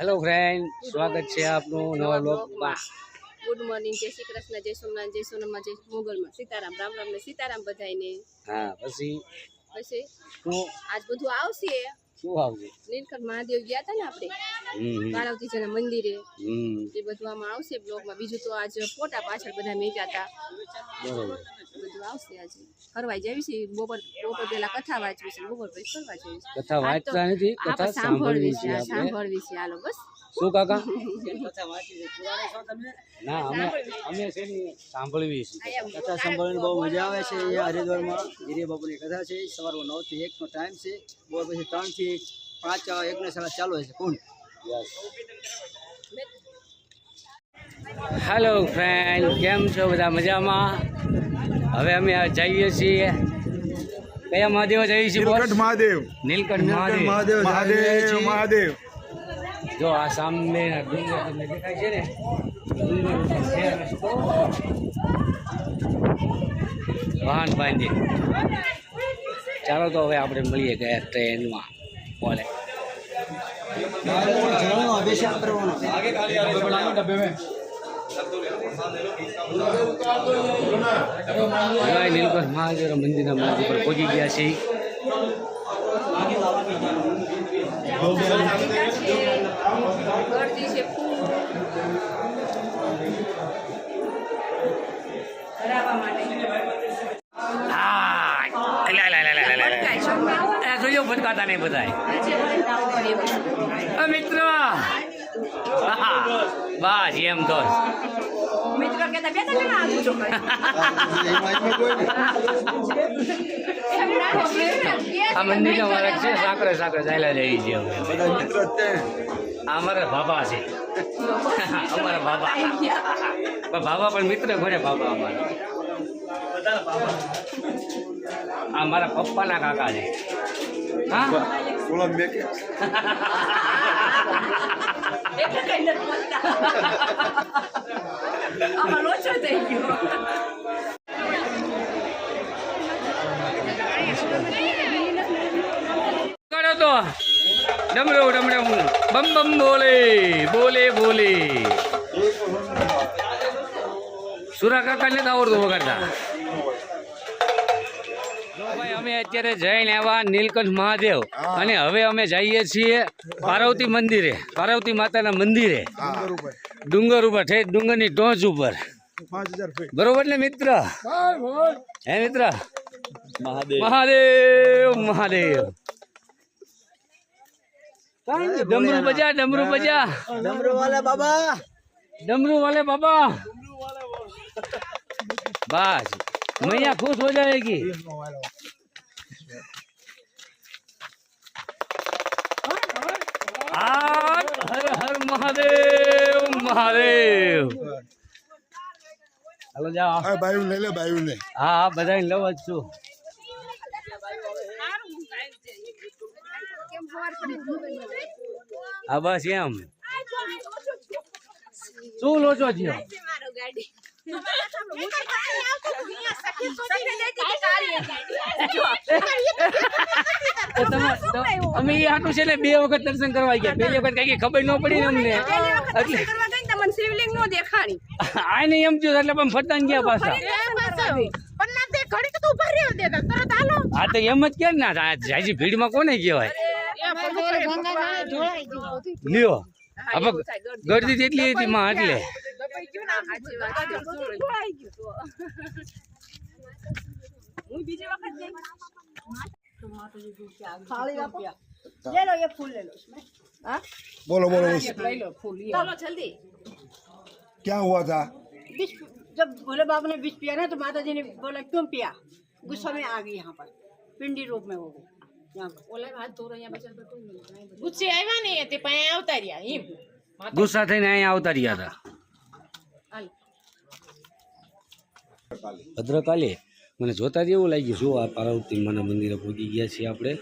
Hello friend સ્વાગત છે આપનું નવા બ્લોગમાં ગુડ મોર્નિંગ જય શ્રી કૃષ્ણ જય સોમનાથ જય સોનમમાં જય મોગલમાં. સીતારામ રામ રામ ને સીતારામ બધાયને. હા પછી? પછી? શું? આજ બધું આવશે. શું આવશે? નીલકંઠ મહાદેવ ગયા હતા ને આપણે? કાળવતીજીના મંદિરે. એ બધું આમાં આવશે બ્લોગમાં બીજું તો આજ ફોટા પાછળ બધા મેં હતા બરોબર. બધું આવશે આજે. ફરવાઈ જવી છે. બપોર બપોર પેલા કથા વાંચવી છે. બપોર પછી ફરવા જવી છે કથા વાંચતા નથી કથા સાંભળવી સાંભળવી છે. સાંભળવી છે. હાલો બસ. શું કાકા? ના અમે અમે છે ને સાંભળવી છે. કથા સાંભળવાની બહુ મજા આવે છે અહીંયા હરિદ્વારમાં. ગિરી બાપુની કથા છે. સવારમાં નવથી એકનો ટાઈમ છે. બપોર પછી ત્રણથી પાંચ એકને સાડા ચાલુ હોય છે. કુંડ હેલો ફ્રેન્ડ કેમ છો બધા મજામાં? હવે અમે જઈએ છીએ. કયા મહાદેવ જઈએ છીએ નીલકંઠ મહાદેવ. નીલકંઠ મહાદેવ. મહાદેવ મહાદેવ મહાદેવ. જો આ સામે ડુંગર તમને દેખાય છે ને? વાહન બાંધી ચાલો તો હવે આપણે મળીએ ગયા ટ્રેનમાં. બોલે. અભિષેક કરવાનો. હવે નીલકંઠ મહાદેવ મંદિરના માર્ગ ઉપર પહોંચી ગયા છે ગળદી છે ફૂલ ધરાવવા માટે આ લે, લે, લે, લે, લે, લે, લે. છો. આ જોયો ભટકાતા નહીં બધાય આ મિત્ર બસ એમ તો મિત્રો આ મંદિર અમારે છે સાકરે સાકરે ચાલ્યા જઈએ છીએ અમે. બધા મિત્રો જ અમારા બાબા છે. અમારા બાબા પણ બાબા પણ મિત્ર ઘરે બાબા અમારા. આ મારા પપ્પાના કાકા છે. હા? કઈ નથી બોલતા આમાં લોચો થઈ ગયો કરો તો. ડમરો ડમડમ બમ બમ બોલે બોલે બોલે. સુરા કાકા ને આવડતું વગાડતા. અમે અત્યારે જૈન એવા નીલકંઠ મહાદેવ. અને હવે અમે જઈએ છીએ પાર્વતી મંદિરે. પાર્વતી માતાના મંદિરે. ડુંગર ઉપર ઠેઠ ડુંગરની ટોચ ઉપર. બરોબર ને મિત્ર? હે મિત્ર? મહાદેવ. મહાદેવ ડમરુ બજા ડમરુ બજા. બાબા. ડમરુ વાલે બાબા. બસ. મૈયા ખુશ હો જાએગી મહાદેવ. હાલો જાઓ. હા ભાઈ લઈ લે બાયું લે હા હા બધાને લઉં જ છું. હા બસ એમ. શું લોચો છો અમે એ આટલું છે ને બે વખત દર્શન કરવા ગયા. પેલી વખત કઈ ખબર ન પડી અમને. એટલે નો દેખાડી. એમ થયું એટલે પણ ફટાન ગયા પાછા. પણ ના તે ઘડીક તો ઊભા રહ્યો દે તરત હાલો. હા તો એમ જ કે ના જાજી ભીડમાં કોને કહેવાય? લ્યો. હવે ગરદી જેટલી હતી માં એટલે. હું બીજી ફૂલ લઈ લો ચાલો જલ્દી. क्या हुआ था विष जब भोले बाबा ने विष पिया ना तो माता जी ने बोला क्यों पिया गुस्सा में आ गई यहाँ पर पिंडी रूप में हो गई यहाँ पर ઓલા હાથ ધોરો અહીંયા બચાવ તો કોઈ નહીં ગુસ્સે આવ્યા ને તે પાસે આવતા રહ્યા એમ ગુસ્સા થઈને અહીંયા આવતા રહ્યા હતા ભદ્રકાલી મને જોતા જ એવું લાગ્યું શું આ પાર્વતી માના મંદિરે પહોંચી ગયા છીએ આપણે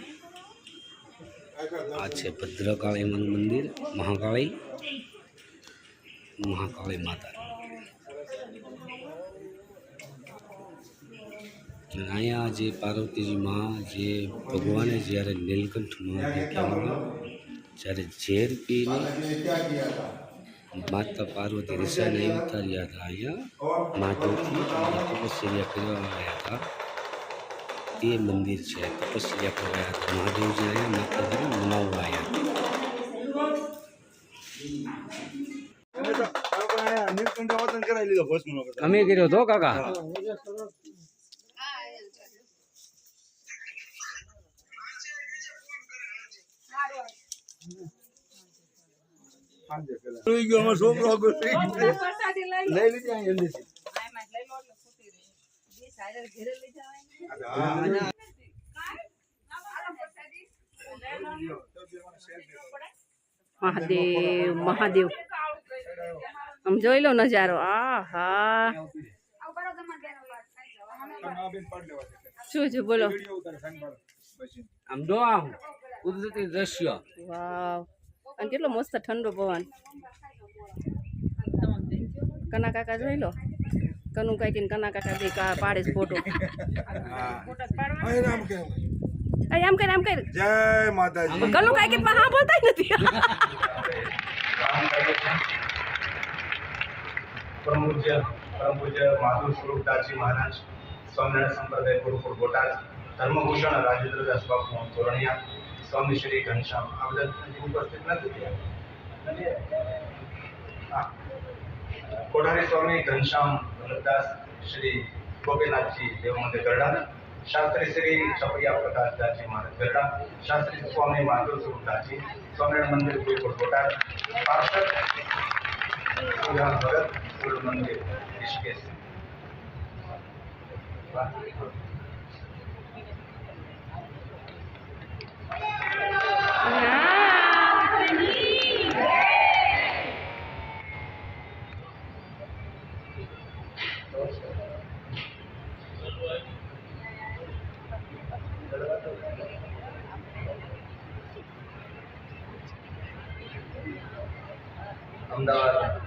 આ છે ભદ્રકાળી માનું મંદિર મહાકાળી મહાકાળી માતા અને અહીંયા જે પાર્વતીજી માં જે ભગવાને જ્યારે નીલકંઠ મહાદેવ કહેવામાં જ્યારે ઝેર પીને માતા પાર્વતી રિસાને ઉતાર્યા હતા અહીંયા માધવથી અને તપસ્યા કરવા આવ્યા હતા તે મંદિર છે તપસ્યા કરવા આવ્યા હતા મહાદેવજી અહીંયા માતાજીને મનાવવા આવ્યા અમે કર્યો તો કાકા? મહાદેવ મહાદેવ. આમ જોઈ લો નજારો. આ હા શું છે બોલો. આમ જો આમ કુદરતી દ્રશ્ય. વાવ. અને કેટલો મસ્ત ઠંડો પવન. કના કાકા જોઈ લો. કનુ કાકી ને કના કાકા બે પાડે છે ફોટો? આમ કર આમ કર. જય માતાજી. કનુ કાકી પણ હા બોલતા જ નથી. પરમ પૂજ્ય પરમ પૂજ્ય માધુ સ્વરૂપદાસજી મહારાજ સ્વામિનારાયણ સંપ્રદાય ગુરુકુળ બોટાદ ધર્મભૂષણ રાજેન્દ્રદાસ બાપુ તોરણિયા સ્વામી શ્રી ઘનશ્યામ આ બધા હજી ઉપસ્થિત નથી થયા હા. કોઠારી સ્વામી ઘનશ્યામ વલ્લભદાસ શ્રી ગોપીનાથજી દેવ મંદિર ગરડા શાસ્ત્રી શ્રી ચપૈયા પ્રકાશદાસજી મહારાજ ગરડા શાસ્ત્રી સ્વામી માધવ સ્વરૂપદાસજી સ્વામિનારાયણ મંદિર ગુરુકુળ બોટાદ પાર્ષદ પૂજા ભગત સૂર્ય મંદિર ઋષિકેશ અમદાવાદ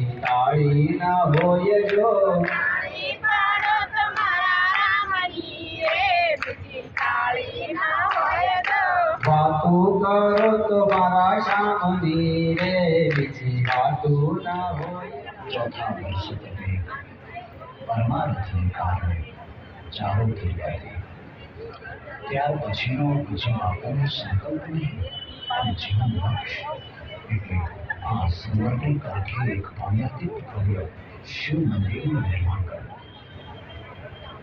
તાળી ના હોય જો બાપુ કરો તો મારા શ્યામની રે. બીજી વાતું ના હોય ચોથા વર્ષ તમે પરમાર્થને કારણે ચાલો થઈ ગયા. ત્યાર પછીનો પછી બાપુનો સંકલ્પ નહીં પણ જીવન લક્ષ્ય એટલે આ સુવર્ણી કાંઠે એક પુણ્યાતીત ભવ્ય શિવ મંદિરનું નિર્માણ કરવું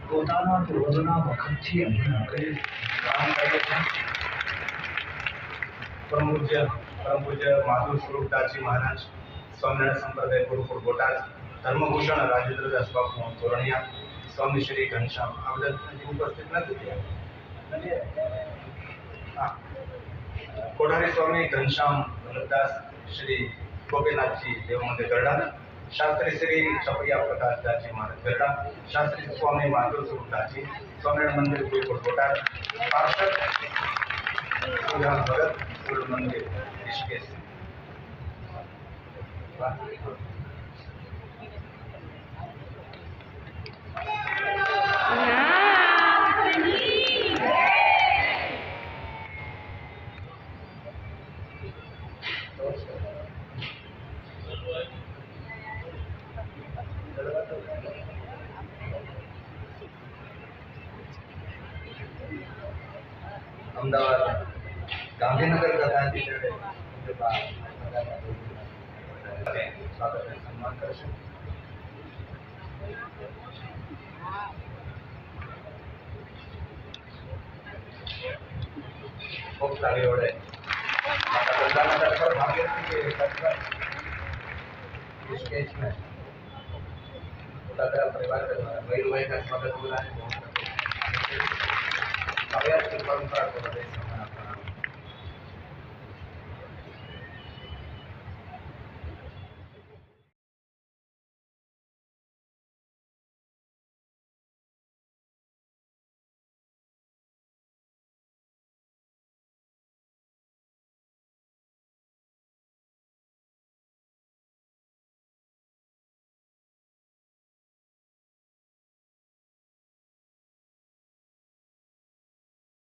પોતાના પૂર્વજોના વખતથી અહીં કરેલ કામ કરે છે પરમ પૂજ્ય પરમ પૂજ્ય માધુ સ્વરૂપદાસજી મહારાજ સ્વામિનારાયણ સંપ્રદાય ગુરુકુળ બોટાદ ધર્મભૂષણ રાજેન્દ્રદાસ બાપુ તોરણિયા સ્વામી શ્રી ઘનશ્યામ આ બધા હજી ઉપસ્થિત નથી થયા હા. કોઠારી સ્વામી ઘનશ્યામ श्री गोपीनाथ जी देव मंदिर गरडा, शास्त्री श्री छपरिया प्रकाश दास जी महाराज गरडा, शास्त्री स्वामी माधव जी स्वामीनारायण मंदिर गुरुकुल कोटा पार्षद भगत गुरु मंदिर ऋषिकेश। અમદાવાદ ગાંધીનગર ગદાથી સ્વાગત અને સન્માન કરશે ખૂબ સારી ઓળે માતા ગંગાના દર્શન ભાગ્યથી કે કચ્છ स्टेज में पूरा परिवार के द्वारा मयूर भाई का स्वागत हो रहा है ಅಭ್ಯರ್ಥಿ ಪರಂಪರಾ